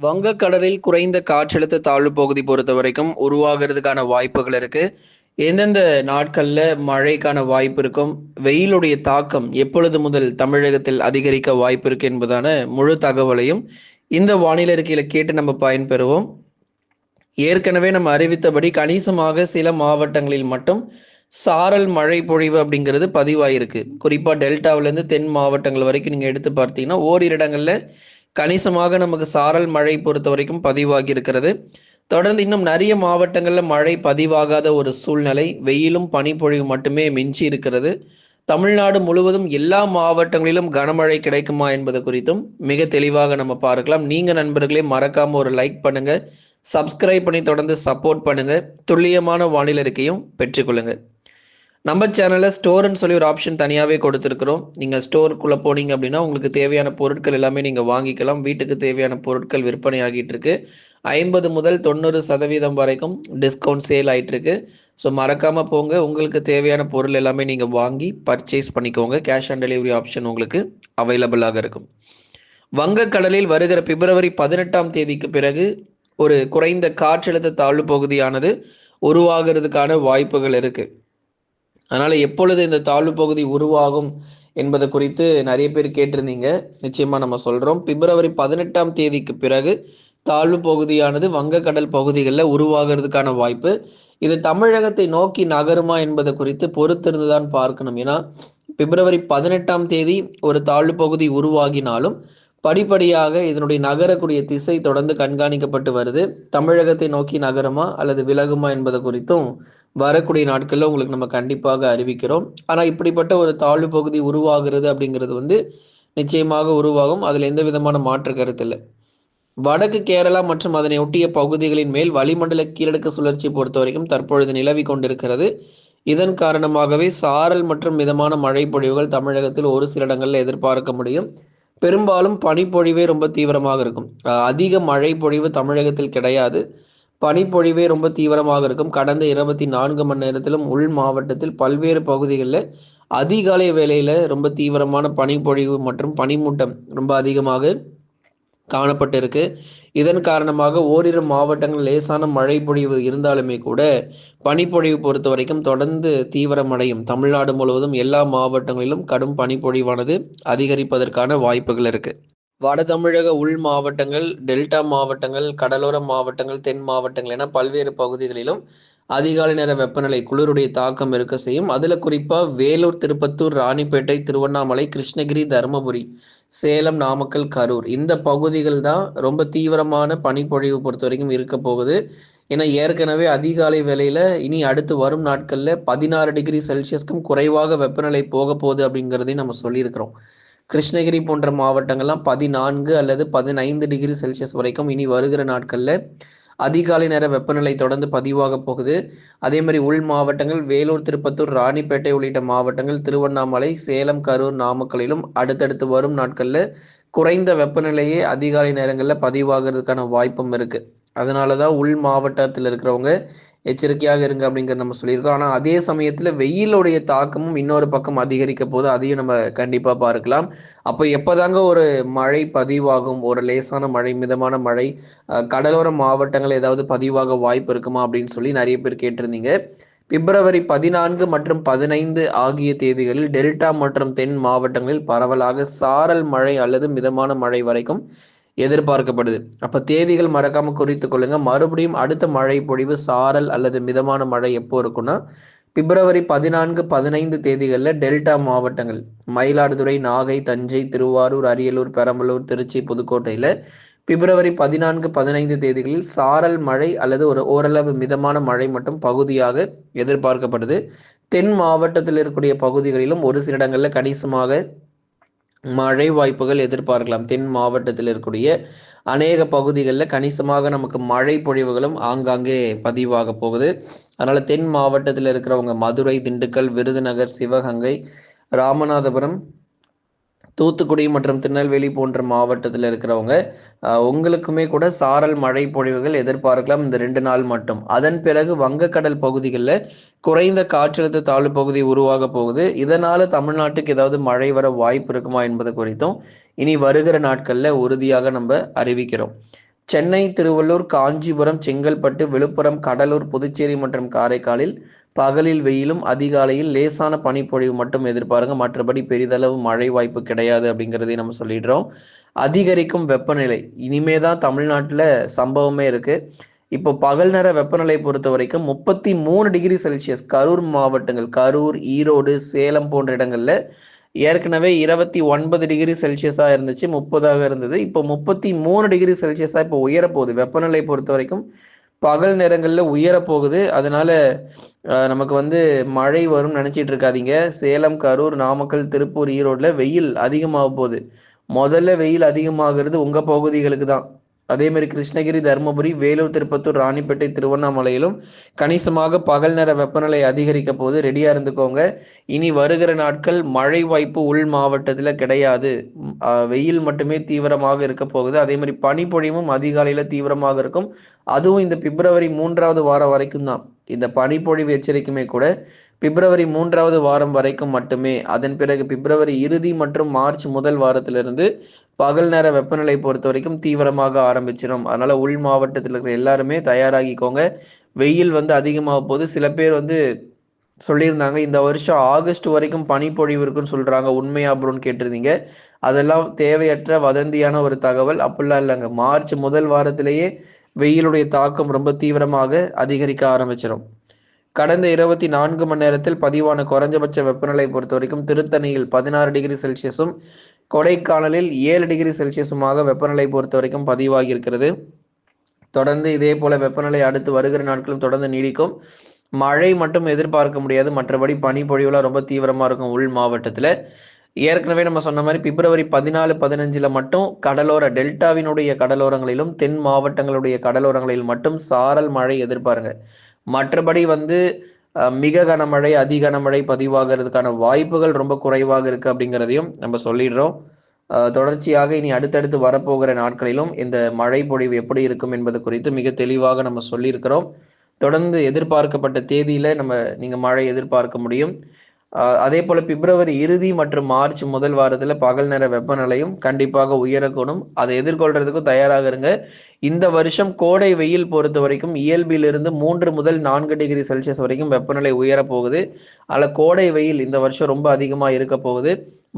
வங்கக்கடலில் குறைந்த காற்றழுத்த தாழ்வு பகுதி பொறுத்த வரைக்கும் உருவாகிறதுக்கான வாய்ப்புகள் இருக்கு. எந்தெந்த நாட்கள்ல மழைக்கான வாய்ப்பு இருக்கும்? வெயிலுடைய தாக்கம் எப்பொழுது முதல் தமிழகத்தில் அதிகரிக்க வாய்ப்பு இருக்கு என்பதான முழு தகவலையும் இந்த வானிலை அறிக்கையில கேட்டு நம்ம பயன்பெறுவோம். ஏற்கனவே நம்ம அறிவித்தபடி கணிசமாக சில மாவட்டங்களில் மட்டும் சாரல் மழை பொழிவு அப்படிங்கிறது பதிவாயிருக்கு. குறிப்பா டெல்டாவிலேருந்து தென் மாவட்டங்கள் வரைக்கும் நீங்க எடுத்து பார்த்தீங்கன்னா ஓரிரு இடங்கள்ல கணிசமாக நமக்கு சாரல் மழை பொறுத்த வரைக்கும் பதிவாகி இருக்கிறது. தொடர்ந்து இன்னும் நிறைய மாவட்டங்களில் மழை பதிவாகாத ஒரு சூழ்நிலை வெயிலும் பனிப்பொழிவு மட்டுமே மிஞ்சி இருக்கிறது. தமிழ்நாடு முழுவதும் எல்லா மாவட்டங்களிலும் கனமழை கிடைக்குமா என்பது குறித்தும் மிக தெளிவாக நம்ம பார்க்கலாம். நீங்கள் நண்பர்களே மறக்காமல் ஒரு லைக் பண்ணுங்கள் சப்ஸ்கிரைப் பண்ணி தொடர்ந்து சப்போர்ட் பண்ணுங்கள் துல்லியமான வானிலை இருக்கையும் பெற்றுக்கொள்ளுங்கள் நம்ம சேனலில் ஸ்டோர்னு சொல்லி ஒரு ஆப்ஷன் தனியாகவே கொடுத்துருக்குறோம். நீங்கள் ஸ்டோருக்குள்ளே போனீங்க அப்படின்னா உங்களுக்கு தேவையான பொருட்கள் எல்லாமே நீங்கள் வாங்கிக்கலாம். வீட்டுக்கு தேவையான பொருட்கள் விற்பனை ஆகிட்டு இருக்கு. ஐம்பது முதல் தொண்ணூறு சதவீதம் வரைக்கும் டிஸ்கவுண்ட் சேல் ஆகிட்டு இருக்கு. ஸோ மறக்காமல் போங்க. உங்களுக்கு தேவையான பொருள் எல்லாமே நீங்கள் வாங்கி பர்ச்சேஸ் பண்ணிக்கோங்க. கேஷ் ஆன் டெலிவரி ஆப்ஷன் உங்களுக்கு அவைலபிளாக இருக்கும். வங்கக்கடலில் வருகிற பிப்ரவரி பதினெட்டாம் தேதிக்கு பிறகு ஒரு குறைந்த காற்றழுத்த தாழ்வு பகுதியானது உருவாகிறதுக்கான வாய்ப்புகள் இருக்குது அதனால் எப்பொழுது இந்த தாழ்வு பகுதி உருவாகும் என்பது குறித்து நிறைய பேர் கேட்டிருந்தீங்க. நிச்சயமாக நம்ம சொல்கிறோம் பிப்ரவரி பதினெட்டாம் தேதிக்கு பிறகு தாழ்வு பகுதியானது வங்கக்கடல் பகுதிகளில் உருவாகிறதுக்கான வாய்ப்பு. இது தமிழகத்தை நோக்கி நகருமா என்பது குறித்து பொறுத்திருந்து தான் பார்க்கணும். ஏன்னா பிப்ரவரி பதினெட்டாம் தேதி ஒரு தாழ்வு பகுதி உருவாகினாலும் படிப்படியாக இதனுடைய நகரக்கூடிய திசை தொடர்ந்து கண்காணிக்கப்பட்டு வருது. தமிழகத்தை நோக்கி நகருமா அல்லது விலகுமா என்பது குறித்தும் வரக்கூடிய நாட்களில் உங்களுக்கு நம்ம கண்டிப்பாக அறிவிக்கிறோம். ஆனால் இப்படிப்பட்ட ஒரு தாழ்வு பகுதி உருவாகிறது அப்படிங்கிறது வந்து நிச்சயமாக உருவாகும். அதில் எந்த விதமான மாற்று கருத்து இல்லை. வடக்கு கேரளா மற்றும் அதனை ஒட்டிய பகுதிகளின் மேல் வளிமண்டல கீழடுக்கு சுழற்சி பொறுத்த வரைக்கும் தற்பொழுது நிலவி கொண்டிருக்கிறது. இதன் காரணமாகவே சாரல் மற்றும் மிதமான மழை பொழிவுகள் தமிழகத்தில் ஒரு சில இடங்களில் எதிர்பார்க்க முடியும். பெரும்பாலும் பனிப்பொழிவே ரொம்ப தீவிரமாக இருக்கும். அதிக மழை பொழிவு தமிழகத்தில் கிடையாது. பனிப்பொழிவே ரொம்ப தீவிரமாக இருக்கும். கடந்த இருபத்தி நான்கு மணி நேரத்திலும் உள் மாவட்டத்தில் பல்வேறு பகுதிகளில் அதிகாலை வேளையில் ரொம்ப தீவிரமான பனிப்பொழிவு மற்றும் பனிமூட்டம் ரொம்ப அதிகமாக காணப்பட்டிருக்கு. இதன் காரணமாக ஓரிரு மாவட்டங்கள் லேசான மழை பொழிவு இருந்தாலுமே கூட பனிப்பொழிவு பொறுத்த வரைக்கும் தொடர்ந்து தீவிரமடையும். தமிழ்நாடு முழுவதும் எல்லா மாவட்டங்களிலும் கடும் பனிப்பொழிவானது அதிகரிப்பதற்கான வாய்ப்புகள் இருக்கு. வட தமிழக உள் மாவட்டங்கள் டெல்டா மாவட்டங்கள் கடலோர மாவட்டங்கள் தென் மாவட்டங்கள் என பல்வேறு பகுதிகளிலும் அதிகாலை நேர வெப்பநிலை குளிருடைய தாக்கம் இருக்க செய்யும். அதில் குறிப்பாக வேலூர் திருப்பத்தூர் ராணிப்பேட்டை திருவண்ணாமலை கிருஷ்ணகிரி தருமபுரி சேலம் நாமக்கல் கரூர். இந்த பகுதிகள் தான் ரொம்ப தீவிரமான பனிப்பொழிவு பொறுத்த வரைக்கும் இருக்க போகுது. ஏன்னா ஏற்கனவே அதிகாலை வேலையில் இனி அடுத்து வரும் நாட்களில் பதினாறு டிகிரி செல்சியஸ்க்கும் குறைவாக வெப்பநிலை போக போகுது அப்படிங்கிறதையும் நம்ம சொல்லியிருக்கிறோம். கிருஷ்ணகிரி போன்ற மாவட்டங்கள்லாம் பதினான்கு அல்லது பதினைந்து டிகிரி செல்சியஸ் வரைக்கும் இனி வருகிற நாட்களில் அதிகாலை நேர வெப்பநிலை தொடர்ந்து பதிவாக போகுது. அதே மாதிரி உள் மாவட்டங்கள் வேலூர் திருப்பத்தூர் ராணிப்பேட்டை உள்ளிட்ட மாவட்டங்கள் திருவண்ணாமலை சேலம் கரூர் நாமக்கலிலும் அடுத்தடுத்து வரும் நாட்களில் குறைந்த வெப்பநிலையே அதிகாலை நேரங்களில் பதிவாகிறதுக்கான வாய்ப்பும் இருக்குது அதனால தான் உள் மாவட்டத்தில் இருக்கிறவங்க எச்சரிக்கையாக இருங்க அப்படிங்கிறத நம்ம சொல்லியிருக்கோம். ஆனால் அதே சமயத்தில் வெயிலுடைய தாக்கமும் இன்னொரு பக்கம் அதிகரிக்க போது அதையும் நம்ம கண்டிப்பாக பார்க்கலாம். அப்போ எப்போதாங்க ஒரு மழை பதிவாகும்? ஒரு லேசான மழை மிதமான மழை கடலோர மாவட்டங்கள் ஏதாவது பதிவாக வாய்ப்பு இருக்குமா அப்படின்னு சொல்லி நிறைய பேர் கேட்டிருந்தீங்க. பிப்ரவரி பதினான்கு மற்றும் பதினைந்து ஆகிய தேதிகளில் டெல்டா மற்றும் தென் மாவட்டங்களில் பரவலாக சாரல் மழை அல்லது மிதமான மழை வரைக்கும் எதிர்பார்க்கப்படுது. அப்ப தேதிகள் மறக்காம குறித்து கொள்ளுங்க. மறுபடியும் அடுத்த மழை பொழிவு சாரல் அல்லது மிதமான மழை எப்போ இருக்குன்னா பிப்ரவரி பதினான்கு பதினைந்து தேதிகளில் டெல்டா மாவட்டங்கள் மயிலாடுதுறை நாகை தஞ்சை திருவாரூர் அரியலூர் பெரம்பலூர் திருச்சி புதுக்கோட்டையில் பிப்ரவரி பதினான்கு பதினைந்து தேதிகளில் சாரல் மழை அல்லது ஒரு ஓரளவு மிதமான மழை மட்டும் பகுதியாக எதிர்பார்க்கப்படுது. தென் மாவட்டத்தில் இருக்கக்கூடிய பகுதிகளிலும் ஒரு சில இடங்களில் கணிசமாக மழை வாய்ப்புகள் எதிர்பார்க்கலாம். தென் மாவட்டத்தில் இருக்கக்கூடிய அநேக பகுதிகளில் கணிசமாக நமக்கு மழை பொழிவுகளும் ஆங்காங்கே பதிவாக போகுது. அதனால் தென் மாவட்டத்தில் இருக்கிறவங்க மதுரை திண்டுக்கல் விருதுநகர் சிவகங்கை ராமநாதபுரம் தூத்துக்குடி மற்றும் திருநெல்வேலி போன்ற மாவட்டத்தில் இருக்கிறவங்க உங்களுக்குமே கூட சாரல் மழை பொழிவுகள் எதிர்பார்க்கலாம் இந்த ரெண்டு நாள் மட்டும். அதன் பிறகு வங்கக்கடல் பகுதிகளில் குறைந்த காற்றழுத்த தாழ்வு பகுதி உருவாக போகுது. இதனால தமிழ்நாட்டுக்கு ஏதாவது மழை வர வாய்ப்பு இருக்குமா என்பது குறித்தும் இனி வருகிற நாட்களில் உறுதியாக நம்ம அறிவிக்கிறோம். சென்னை திருவள்ளூர் காஞ்சிபுரம் செங்கல்பட்டு விழுப்புரம் கடலூர் புதுச்சேரி மற்றும் காரைக்காலில் பகலில் வெயிலும் அதிகாலையில் லேசான பனிப்பொழிவு மட்டும் எதிர்பாருங்க. மற்றபடி பெரிதளவு மழை வாய்ப்பு கிடையாது அப்படிங்கிறதையும் நம்ம சொல்லிடுறோம். அதிகரிக்கும் வெப்பநிலை. இனிமே தான் தமிழ்நாட்டில் சம்பவமே இருக்கு. இப்போ பகல் நேர வெப்பநிலை பொறுத்த வரைக்கும் முப்பத்தி மூணு டிகிரி செல்சியஸ் கரூர் மாவட்டங்கள் கரூர் ஈரோடு சேலம் போன்ற இடங்களில் ஏற்கனவே இருபத்தி ஒன்பது டிகிரி செல்சியஸாக இருந்துச்சு முப்பதாக இருந்தது. இப்போ முப்பத்தி மூணு டிகிரி செல்சியஸாக இப்போ உயரப்போகுது. வெப்பநிலை பொறுத்த வரைக்கும் பகல் நேரங்களில் உயரப்போகுது அதனால நமக்கு வந்து மழை வரும்னு நினச்சிட்டு இருக்காதீங்க. சேலம் கரூர் நாமக்கல் திருப்பூர் ஈரோடில் வெயில் அதிகமாக போகுது. முதல்ல வெயில் அதிகமாகிறது உங்கள் பகுதிகளுக்கு தான். அதே மாதிரி கிருஷ்ணகிரி தருமபுரி வேலூர் திருப்பத்தூர் ராணிப்பேட்டை திருவண்ணாமலையிலும் கணிசமாக பகல் நேர வெப்பநிலை அதிகரிக்க போது ரெடியாக இருந்துக்கோங்க. இனி வருகிற நாட்கள் மழை வாய்ப்பு உள் மாவட்டத்தில் கிடையாது. வெயில் மட்டுமே தீவிரமாக இருக்க போகுது. அதே மாதிரி பனிப்பொழிவும் அதிகாலையில் தீவிரமாக இருக்கும். அதுவும் இந்த பிப்ரவரி மூன்றாவது வாரம் வரைக்கும் தான். இந்த பனிப்பொழிவு எச்சரிக்கையுமே கூட பிப்ரவரி மூன்றாவது வாரம் வரைக்கும் மட்டுமே. அதன் பிறகு பிப்ரவரி இறுதி மற்றும் மார்ச் முதல் வாரத்திலிருந்து பகல் நேர வெப்பநிலை பொறுத்த வரைக்கும் தீவிரமாக ஆரம்பிச்சிடும் அதனால உள் மாவட்டத்தில் இருக்கிற எல்லாருமே தயாராகிக்கோங்க. வெயில் வந்து அதிகமாக போது சில பேர் வந்து சொல்லியிருந்தாங்க இந்த வருஷம் ஆகஸ்ட் வரைக்கும் பனிப்பொழிவு இருக்குன்னு சொல்றாங்க. உண்மையா அப்புறம்னு கேட்டிருந்தீங்க. அதெல்லாம் தேவையற்ற வதந்தியான ஒரு தகவல். அப்படிலாம் இல்லைங்க. மார்ச் முதல் வாரத்திலேயே வெயிலுடைய தாக்கம் ரொம்ப தீவிரமாக அதிகரிக்க ஆரம்பிச்சிடும் கடந்த இருபத்தி நான்கு மணி நேரத்தில் பதிவான குறைஞ்சபட்ச வெப்பநிலை பொறுத்த வரைக்கும் திருத்தணியில் பதினாறு டிகிரி செல்சியஸும் கொடைக்கானலில் ஏழு டிகிரி செல்சியஸுமாக வெப்பநிலை பொறுத்த வரைக்கும் பதிவாகி இருக்கிறது தொடர்ந்து இதே போல வெப்பநிலை அடுத்து வருகிற நாட்களும் தொடர்ந்து நீடிக்கும். மழை மட்டும் எதிர்பார்க்க முடியாது. மற்றபடி பனிப்பொழிவுலாம் ரொம்ப தீவிரமாக இருக்கும் உள் மாவட்டத்தில். ஏற்கனவே நம்ம சொன்ன மாதிரி பிப்ரவரி பதினாலு பதினஞ்சில் மட்டும் கடலோர டெல்டாவினுடைய கடலோரங்களிலும் தென் மாவட்டங்களுடைய கடலோரங்களில் மட்டும் சாரல் மழை எதிர்பாருங்க. மற்றபடி வந்து மிக கனமழை அதி கனமழை பதிவாகிறதுக்கான வாய்ப்புகள் ரொம்ப குறைவாக இருக்கு அப்படிங்கிறதையும் நம்ம சொல்லிடுறோம். தொடர்ச்சியாக இனி அடுத்தடுத்து வரப்போகிற நாட்களிலும் இந்த மழை பொழிவு எப்படி இருக்கும் என்பது குறித்து மிக தெளிவாக நம்ம சொல்லியிருக்கிறோம். தொடர்ந்து எதிர்பார்க்கப்பட்ட தேதியில நம்ம நீங்க மழை எதிர்பார்க்க முடியும். அதே போல பிப்ரவரி இறுதி மற்றும் மார்ச் முதல் வாரத்துல பகல் நேர வெப்பநிலையும் கண்டிப்பாக உயரக்கூடும். அதை எதிர்கொள்றதுக்கும் தயாராக இருங்க. இந்த வருஷம் கோடை வெயில் பொறுத்த வரைக்கும் இயல்பிலிருந்து மூன்று முதல் நான்கு டிகிரி செல்சியஸ் வரைக்கும் வெப்பநிலை உயரப் போகுது அதில் கோடை வெயில் இந்த வருஷம் ரொம்ப அதிகமாக இருக்க போகுது.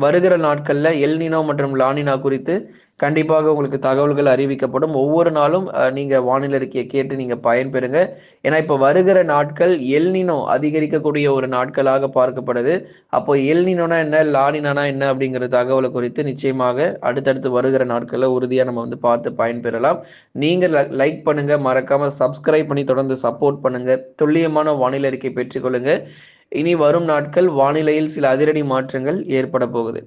வருகிற நாட்களில் எல்னினோ மற்றும் லானினா குறித்து கண்டிப்பாக உங்களுக்கு தகவல்கள் அறிவிக்கப்படும். ஒவ்வொரு நாளும் நீங்கள் வானிலை அறிக்கையை கேட்டு நீங்கள் பயன்பெறுங்க. ஏன்னா இப்போ வருகிற நாட்கள் எல்னினோ அதிகரிக்கக்கூடிய ஒரு நாட்களாக பார்க்கப்படுது. அப்போ எல்னினோனா என்ன? லானினானா என்ன? அப்படிங்கிற தகவலை குறித்து நிச்சயமாக அடுத்தடுத்து வருகிற நாட்களில் உறுதியாக நம்ம வந்து பார்த்து பயன்பெறலாம். நீங்கள் லைக் பண்ணுங்க. மறக்காம சப்ஸ்கிரைப் பண்ணி தொடர்ந்து சப்போர்ட் பண்ணுங்க. துல்லியமான வானிலை அறிக்கை பெற்றுக்கொள்ளுங்க இனி வரும் நாட்கள் வானிலையில் சில அதிரடி மாற்றங்கள் ஏற்பட போகுது.